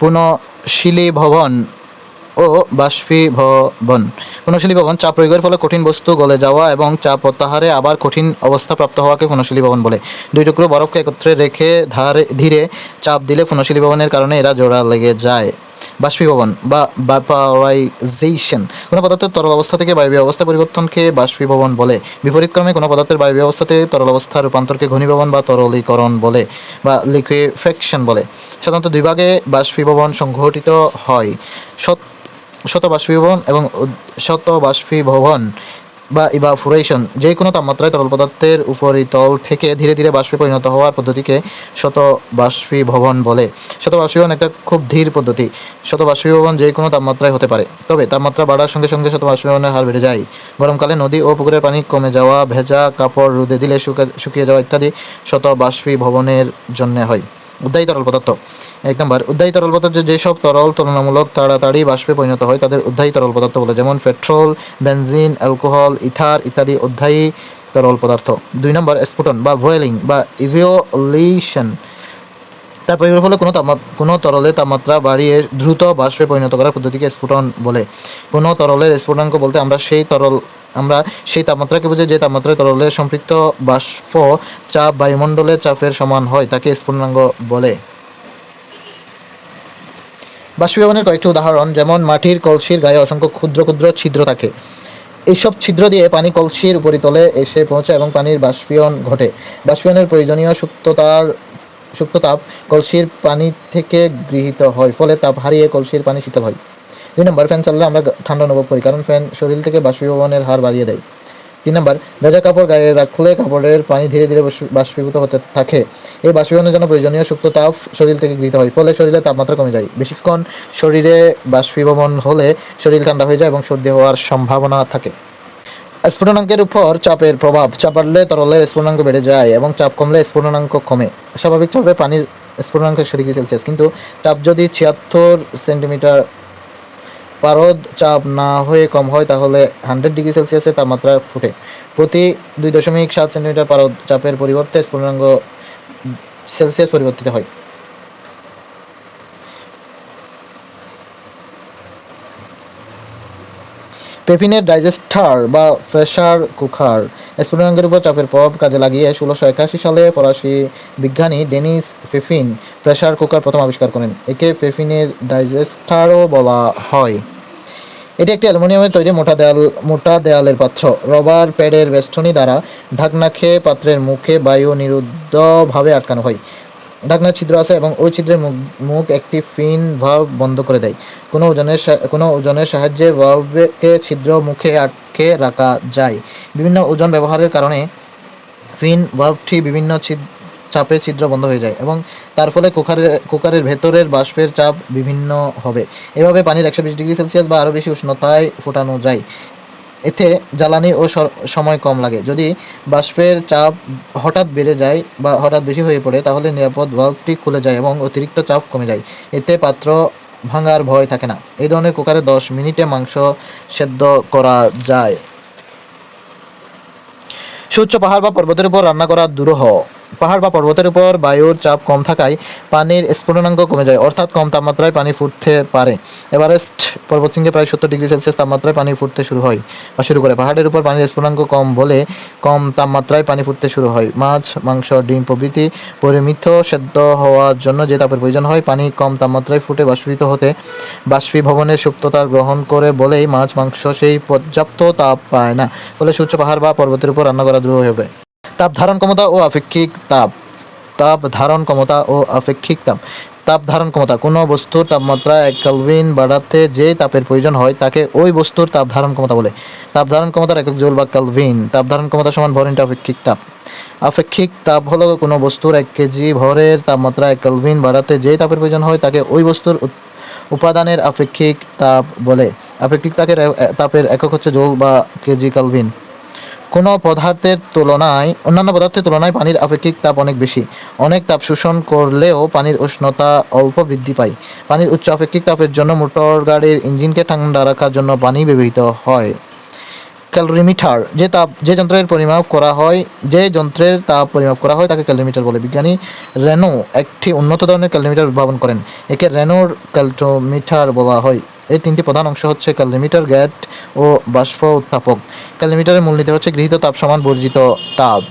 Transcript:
পুনঃশীলী ভবন ও বাষ্পীভবন। পুনঃশীলী ভবন চাপ প্রয়োগের ফলে কঠিন বস্তু গলে যাওয়া এবং চাপ প্রত্যাহারে আবার কঠিন অবস্থা প্রাপ্ত হওয়াকে পুনঃশীলী ভবন বলে। দুই টুকরো বরফকে একত্রে রেখে ধারে, ধীরে চাপ দিলে পুনঃশীলী ভবনের কারণে এরা জোড়া লেগে যায়। বাষ্পীভবন বা ভাপারাইজেশন কোনো পদার্থের তরল অবস্থা থেকে বায়বীয় অবস্থা পরিবর্তনকে বাষ্পীভবন বলে। বিপরীতক্রমে কোনো পদার্থের বায়বীয় অবস্থা থেকে তরল অবস্থার রূপান্তরকে ঘনীভবন বা তরলীকরণ বলে বা লিকুইফেকশন বলে। সাধারণত দুই ভাগে বাষ্পীভবন সংঘটিত হয়। শত বাষ্পীভবন এবং শত বাষ্পীভবন বা ইভাফোরেশন যে কোনো তাপমাত্রায় তরল পদার্থের উপরিতল থেকে ধীরে ধীরে বাষ্পে পরিণত হওয়ার পদ্ধতিকে শত বাষ্পীভবন বলে। শত বাষ্পীভবন একটা খুব ধীর পদ্ধতি। শত বাষ্পীভবন যে কোনো তাপমাত্রায় হতে পারে। তবে তাপমাত্রা বাড়ার সঙ্গে সঙ্গে শত বাষ্পীভবনের হার বেড়ে যায়। গরমকালে নদী ও পুকুরের পানি কমে যাওয়া, ভেজা, কাপড় রোদে দিলে শুকিয়ে যাওয়া ইত্যাদি শত বাষ্পীভবনের জন্য হয়। উদ্দায়ী তরল পদার্থ। এক নম্বর উদ্দায়ী তরল পদার্থ যেসব তরল তুলনামূলক তাড়াতাড়ি বাষ্পে পরিণত হয়, তাদের উদ্দায়ী তরল পদার্থ বলে, যেমন পেট্রোল, বেনজিন, অ্যালকোহল, ইথার ইত্যাদি উদ্দায়ী তরল পদার্থ। দুই নম্বর, স্ফুটন বা ভয়েলিং বা ইভিওলিশন। তার প্রয়োগের ফলে কোনো কোনো তরলের তাপমাত্রা বাড়িয়ে দ্রুত বাষ্পে পরিণত করার পদ্ধতিকে স্ফুটন বলে। কোনো তরলের স্ফুটনাঙ্ক বলতে আমরা সেই তরল আমরা সেই তাপমাত্রাকে বুঝি যে তাপমাত্রায় তরলের সম্পৃক্ত বাষ্প চাপ বায়ুমণ্ডলের চাপের সমান হয়, তাকে স্ফুটনাঙ্ক বলে। বাষ্পীভবনের কয়েকটি উদাহরণ, যেমন মাটির কলসির গায়ে অসংখ্য ক্ষুদ্র ক্ষুদ্র ছিদ্র থাকে। এইসব ছিদ্র দিয়ে পানি কলসির উপরিতলে এসে পৌঁছে এবং পানির বাষ্পীয়ন ঘটে। বাষ্পীয়নের প্রয়োজনীয় সুক্ততার সুক্ত তাপ কলসির পানি থেকে গৃহীত হয়, ফলে তাপ হারিয়ে কলসির পানি শীতল হয়। দুই নম্বর, ফ্যান চাললে আমরা ঠান্ডা অনুভব করি, কারণ ফ্যান শরীর থেকে বাষ্পীভবনের হার বাড়িয়ে দেয়। তিন নম্বর, ভেজা কাপড় গায়ে রাখলে কাপড়ের পানি ধীরে ধীরে বাষ্পীভূত হতে থাকে। এই বাষ্পীভবনের জন্য প্রয়োজনীয় সুক্ত তাপ শরীর থেকে গৃহীত হয়, ফলে শরীরে তাপমাত্রা কমে যায়। বেশিক্ষণ শরীরে বাষ্পীভবন হলে শরীর ঠান্ডা হয়ে যায় এবং সর্দি হওয়ার সম্ভাবনা থাকে। স্ফুটনাঙ্কের উপর চাপের প্রভাব, চাপ বাড়লে তরলের স্ফুটনাঙ্ক বেড়ে যায় এবং চাপ কমলে স্ফুটনাঙ্ক কমে। স্বাভাবিক চাপে পানির স্ফুটনাঙ্ক একশো ডিগ্রি সেলসিয়াস কিন্তু চাপ যদি ছিয়াত্তর সেন্টিমিটার পারদ চাপ না হয়ে কম হয়, তাহলে হান্ড্রেড ডিগ্রি সেলসিয়াসের তাপমাত্রা ফুটে। প্রতি দুই দশমিক সাত সেন্টিমিটার পারদ চাপের পরিবর্তে স্পূর্ণাঙ্গ সেলসিয়াস পরিবর্তিত হয়। পেপিনের ডাইজেস্টার বা প্রেশার কুকার স্ফুটনাঙ্কের উপর চাপের প্রভাব কাজে লাগিয়ে ষোলোশো একাশি সালে ফরাসি বিজ্ঞানী ডেনিস ফেফিন প্রেশার কুকার প্রথম আবিষ্কার করেন। একে ফেফিনের ডাইজেস্টারও বলা হয়। এটি একটি অ্যালুমিনিয়ামের তৈরি মোটা দেয়াল, মোটা দেয়ালের পাত্র। রবার প্যাডের বেষ্টনী দ্বারা ঢাকনা খেয়ে পাত্রের মুখে বায়ু নিরুদ্ধভাবে আটকানো হয়। ঢাকনার ছিদ্র আছে এবং ওই ছিদ্রের মুখ মুখ একটি ফিন ভাল্ব বন্ধ করে দেয়। কোনো ওজনের কোনো ওজনের সাহায্যে ভাল্বকে ছিদ্র মুখে আটকে রাখা যায়। বিভিন্ন ওজন ব্যবহারের কারণে ফিন ভাল্বটি বিভিন্ন চাপে ছিদ্র বন্ধ হয়ে যায় এবং তার ফলে কুকারের কুকারের ভেতরের বাষ্পের চাপ বিভিন্ন হবে। এভাবে পানির একশো বিশ ডিগ্রি সেলসিয়াস বা আরও বেশি উষ্ণতায় ফোটানো যায়। এতে জ্বালানি ও সময় কম লাগে। যদি বাষ্পের চাপ হঠাৎ বেড়ে যায় বা হঠাৎ বেশি হয়ে পড়ে, তাহলে নিরাপদ ভাল্বটি খুলে যায় এবং অতিরিক্ত চাপ কমে যায়। এতে পাত্র ভাঙার ভয় থাকে না। এই ধরনের কুকারে দশ মিনিটে মাংস সেদ্ধ করা যায়। সুউচ্চ পাহাড় বা পর্বতের উপর রান্না করা দুরূহ। পাহাড় বা পর্বতের উপর বায়ুর চাপ কম থাকায় পানির স্ফুটনাঙ্ক কমে যায়, অর্থাৎ কম তাপমাত্রায় পানি ফুটতে পারে। এভারেস্ট পর্বতশৃঙ্গে প্রায় সত্তর ডিগ্রি সেলসিয়াস তাপমাত্রায় পানি ফুটতে শুরু হয় বা শুরু করে। পাহাড়ের উপর পানির স্ফুটনাঙ্ক কম বলে কম তাপমাত্রায় পানি ফুটতে শুরু হয়। মাছ, মাংস, ডিম প্রভৃতি পরিমিত সেদ্ধ হওয়ার জন্য যে তাপের প্রয়োজন হয়, পানি কম তাপমাত্রায় ফুটে বাষ্পীভূত হতে বাষ্পীভবনের সুপ্ততা গ্রহণ করে বলেই মাছ, মাংস সেই পর্যাপ্ত তাপ পায় না। ফলে সূর্য, পাহাড় বা পর্বতের উপর রান্না করা দ্রুহ হবে তাপ ধারণ ক্ষমতা ও আপেক্ষিক তাপ। তাপ ধারণ ক্ষমতা ও আপেক্ষিক তাপ। তাপ ধারণ ক্ষমতা, কোনো বস্তুর তাপমাত্রা এক কেলভিন বাড়াতে যে তাপের প্রয়োজন হয়, তাকে ওই বস্তুর তাপ ধারণ ক্ষমতা বলে। তাপ ধারণ ক্ষমতার একক জোল বা কেলভিন। তাপ ধারণ ক্ষমতা সমান ভর ইন্টু আপেক্ষিক তাপ। আপেক্ষিক তাপ হলো কোনো বস্তুর এক কেজি ভরের তাপমাত্রা এক কেলভিন বাড়াতে যে তাপের প্রয়োজন হয়, তাকে ওই বস্তুর উপাদানের আপেক্ষিক তাপ বলে। আপেক্ষিক তাপের তাপের একক হচ্ছে জোল বা কেজি কেলভিন। কোনো পদার্থের তুলনায়, অন্যান্য পদার্থের তুলনায় পানির আপেক্ষিক তাপ অনেক বেশি। অনেক তাপ শোষণ করলেও পানির উষ্ণতা অল্প বৃদ্ধি পায়। পানির উচ্চ আপেক্ষিক তাপের জন্য মোটর গাড়ির ইঞ্জিনকে ঠান্ডা রাখার জন্য পানি ব্যবহৃত হয়। ক্যালোরিমিটার, যে তাপ, যে যন্ত্রের পরিমাপ করা হয়, যে যন্ত্রের তাপ পরিমাপ করা হয় তাকে ক্যালোরিমিটার বলে। বিজ্ঞানী রেনো একটি উন্নত ধরনের ক্যালোরিমিটার উদ্ভাবন করেন। একে রেনোর ক্যালটোমিটার বলা হয়। এই তিনটি প্রধান অংশ হচ্ছে ক্যালিমিটার গ্যাট ও বাষ্প উত্থাপক ক্যালিমিটারের মূলনীতি হচ্ছে গৃহীত তাপ সমান বর্জিত তাপ।